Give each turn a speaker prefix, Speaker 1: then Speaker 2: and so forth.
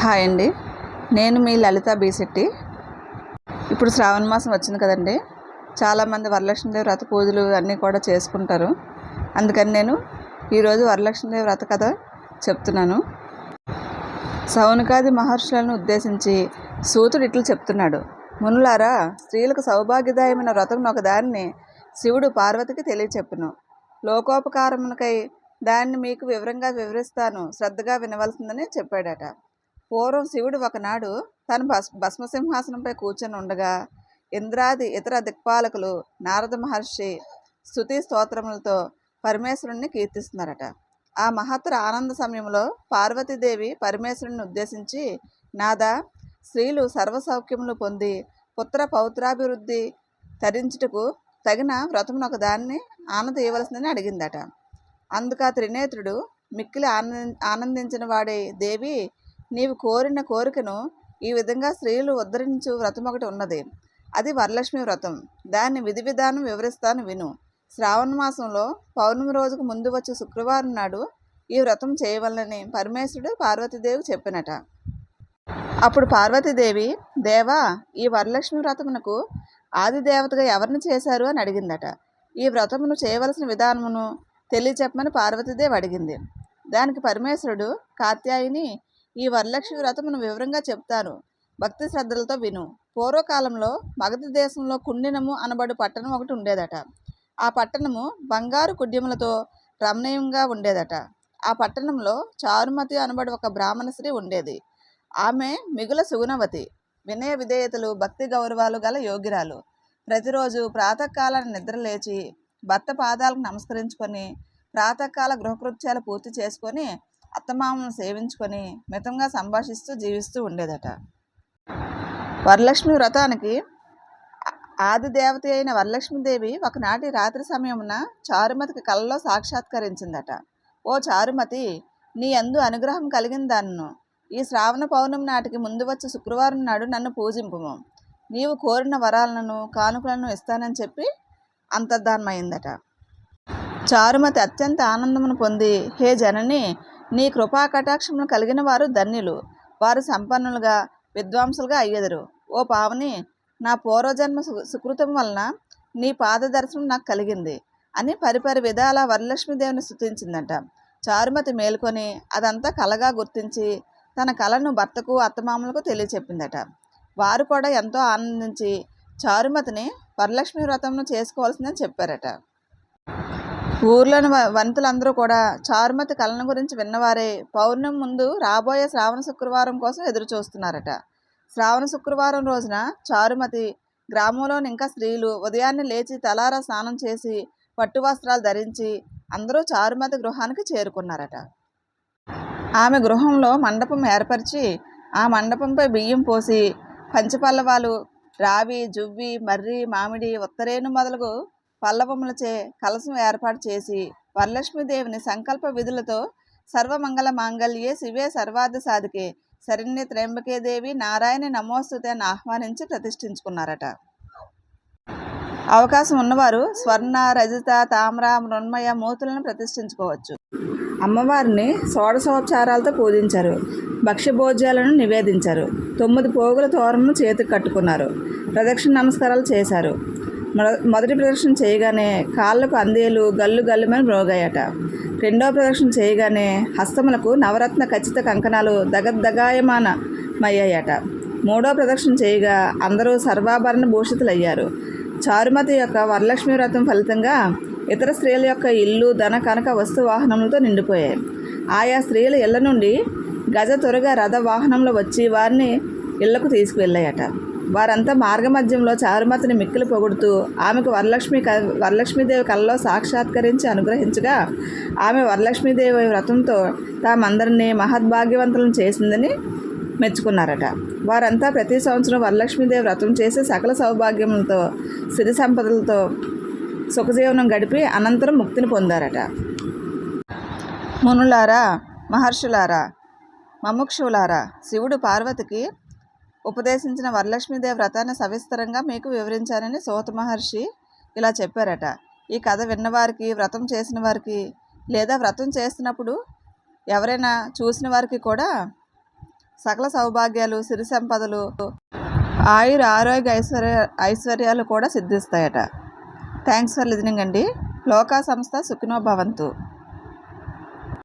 Speaker 1: Hi అండి. నేను మీ లలిత బీశెట్టి ఇప్పుడు శ్రావణ మాసం వచ్చింది కదండి. చాలామంది వరలక్ష్మీదేవి వ్రత పూజలు అన్నీ కూడా చేసుకుంటారు. అందుకని నేను ఈరోజు వరలక్ష్మీదేవి వ్రత కథ చెప్తున్నాను. సౌనకాది మహర్షులను ఉద్దేశించి సూతుడు ఇట్లు చెప్తున్నాడు. మునులారా స్త్రీలకు సౌభాగ్యదాయమైన వ్రతం ఒక దాన్ని శివుడు పార్వతికి తెలియచెప్పును. లోకోపకారమునకై దాన్ని మీకు వివరంగా వివరిస్తాను. శ్రద్ధగా వినవలసిందని చెప్పాడట. పూర్వం శివుడు ఒకనాడు తన భస్ భస్మసింహాసనంపై కూర్చొని ఉండగా ఇంద్రాది ఇతర దిక్పాలకులు నారద మహర్షి స్థుతి స్తోత్రములతో పరమేశ్వరుణ్ణి కీర్తిస్తున్నారట. ఆ మహత్తర ఆనంద సమయంలో పార్వతీదేవి పరమేశ్వరుని ఉద్దేశించి నాదా స్త్రీలు సర్వసౌఖ్యములు పొంది పుత్ర పౌత్రాభివృద్ధి తరించుటకు తగిన వ్రతమును ఒక దాన్ని ఆనందీయవలసిందని అడిగిందట. అందుక త్రినేత్రుడు మిక్కిలి ఆనంద ఆనందించిన వాడే దేవి నీవు కోరిన కోరికను ఈ విధంగా స్త్రీలు ఉద్ధరించు వ్రతం ఒకటి ఉన్నది. అది వరలక్ష్మి వ్రతం. దాన్ని విధి విధానం వివరిస్తాను విను. శ్రావణ మాసంలో పౌర్ణమి రోజుకు ముందు వచ్చే శుక్రవారం నాడు ఈ వ్రతం చేయవలనని పరమేశ్వరుడు పార్వతీదేవి చెప్పినట. అప్పుడు పార్వతీదేవి దేవా ఈ వరలక్ష్మి వ్రతమునకు ఆది దేవతగా ఎవరిని చేశారు? అని అడిగిందట. ఈ వ్రతమును చేయవలసిన విధానమును తెలియచెప్పమని పార్వతీదేవి అడిగింది. దానికి పరమేశ్వరుడు కాత్యాయిని ఈ వరలక్ష్మి వ్రతమును వివరంగా చెప్తాను. భక్తి శ్రద్ధలతో విను. పూర్వకాలంలో మగధ దేశంలో కుండినము అనబడు పట్టణం ఒకటి ఉండేదట. ఆ పట్టణము బంగారు కుడ్యములతో రమణీయంగా ఉండేదట. ఆ పట్టణంలో చారుమతి అనబడి ఒక బ్రాహ్మణ స్త్రీ ఉండేది. ఆమె మిగుల సుగుణవతి. వినయ విధేయతలు భక్తి గౌరవాలు గల యోగిరాలు. ప్రతిరోజు ప్రాతకాలాన్ని నిద్రలేచి భర్త పాదాలకు నమస్కరించుకొని ప్రాతకాల గృహకృత్యాలు పూర్తి చేసుకొని అత్తమామను సేవించుకొని మితంగా సంభాషిస్తూ జీవిస్తూ ఉండేదట. వరలక్ష్మి వ్రతానికి ఆది దేవత అయిన వరలక్ష్మీదేవి ఒకనాటి రాత్రి సమయమున చారుమతికి కలలో సాక్షాత్కరించిందట. ఓ చారుమతి నీ అందు అనుగ్రహం కలిగిన దాన్ని ఈ శ్రావణ పౌర్ణమి నాటికి ముందు వచ్చే శుక్రవారం నాడు నన్ను పూజింపుము నీవు కోరిన వరాలను కానుకలను ఇస్తానని చెప్పి అంతర్ధానమైందట. చారుమతి అత్యంత ఆనందమును పొంది హే జనని నీ కృపా కటాక్షమును కలిగిన వారు ధన్యులు. వారు సంపన్నులుగా విద్వాంసులుగా అయ్యెదరు. ఓ పావని నా పూర్వజన్మ సు సుకృతం వలన నీ పాదదర్శనం నాకు కలిగింది అని పరిపరి విధాల వరలక్ష్మీదేవిని స్థుతించిందట చారుమతి మేల్కొని అదంతా కలగా గుర్తించి తన కళను భర్తకు అత్తమామలకు తెలియచెప్పిందట. వారు కూడా ఎంతో ఆనందించి చారుమతిని వరలక్ష్మి వ్రతంను చేసుకోవాల్సిందని చెప్పారట. ఊర్లోని వ- కూడా చారుమతి కళను గురించి విన్నవారే. పౌర్ణమి ముందు రాబోయే శ్రావణ శుక్రవారం కోసం ఎదురు చూస్తున్నారట శ్రావణ శుక్రవారం రోజున చారుమతి గ్రామంలోని ఇంకా స్త్రీలు ఉదయాన్నే లేచి తలారా స్నానం చేసి పట్టు వస్త్రాలు ధరించి అందరూ చారుమతి గృహానికి చేరుకున్నారట. ఆమె గృహంలో మండపం ఏర్పరిచి ఆ మండపంపై బియ్యం పోసి పంచపల్లవాలు రావి జువ్వి మర్రి మామిడి ఉత్తరేను మొదలగు పల్లవములచే కలశం ఏర్పాటు చేసి వరలక్ష్మీదేవిని సంకల్ప విధులతో సర్వమంగళ మాంగళ్యే శివే సర్వార్థ సాధికే శరణ్య త్ర్యంబకే దేవి నారాయణ నమోస్తుతే అని ఆహ్వానించి ప్రతిష్ఠించుకున్నారట. అవకాశం ఉన్నవారు స్వర్ణ రజిత తామ్ర మృణ్మయ మూతులను ప్రతిష్ఠించుకోవచ్చు. అమ్మవారిని షోడశోపచారాలతో పూజించారు. భక్ష్యభోజ్యాలను నివేదించారు. తొమ్మిది పోగుల తోరణను చేతికి కట్టుకున్నారు. ప్రదక్షిణ నమస్కారాలు చేశారు. మొదటి ప్రదక్షిణ చేయగానే కాళ్ళకు అందేలు గల్లు గల్లుమని మ్రోగాయట రెండో ప్రదక్షిణ చేయగానే హస్తములకు నవరత్న ఖచ్చిత కంకణాలు దగద్దగాయమానమయ్యాయట. మూడో ప్రదక్షిణ చేయగా అందరూ సర్వాభరణ భూషితులయ్యారు. చారుమతి యొక్క వరలక్ష్మి వ్రతం ఫలితంగా ఇతర స్త్రీల యొక్క ఇల్లు ధన కనక వస్తు వాహనములతో నిండిపోయాయి. ఆయా స్త్రీల ఇళ్ళ నుండి గజ త్వరగా రథ వాహనంలో వచ్చి వారిని ఇళ్ళకు తీసుకువెళ్ళాయట. వారంతా మార్గమధ్యంలో చారుమతిని మిక్కిలు పొగుడుతూ ఆమెకు వరలక్ష్మి క వరలక్ష్మీదేవి కలలో సాక్షాత్కరించి అనుగ్రహించగా ఆమె వరలక్ష్మీదేవి వ్రతంతో తామందరినీ మహద్భాగ్యవంతులను చేసిందని మెచ్చుకున్నారట. వారంతా ప్రతి సంవత్సరం వరలక్ష్మీదేవి వ్రతం చేసి సకల సౌభాగ్యములతో సిరి సంపదలతో సుఖజీవనం గడిపి అనంతరం ముక్తిని పొందారట. మునులారా మహర్షులారా మముక్షులారా శివుడు పార్వతికి ఉపదేశించిన వరలక్ష్మీదేవి వ్రతాన్ని సవిస్తరంగా మీకు వివరించానని సోత మహర్షి ఇలా చెప్పారట. ఈ కథ విన్నవారికి వ్రతం చేసిన వారికి లేదా వ్రతం చేస్తున్నప్పుడు ఎవరైనా చూసిన వారికి కూడా సకల సౌభాగ్యాలు సిరి సంపదలు ఆయుర ఆరోగ్య ఐశ్వర్య ఐశ్వర్యాలు కూడా సిద్ధిస్తాయట. థ్యాంక్స్ ఫర్ లిజనింగ్ అండి. లోకా సంస్థ సుఖినో భవంతు.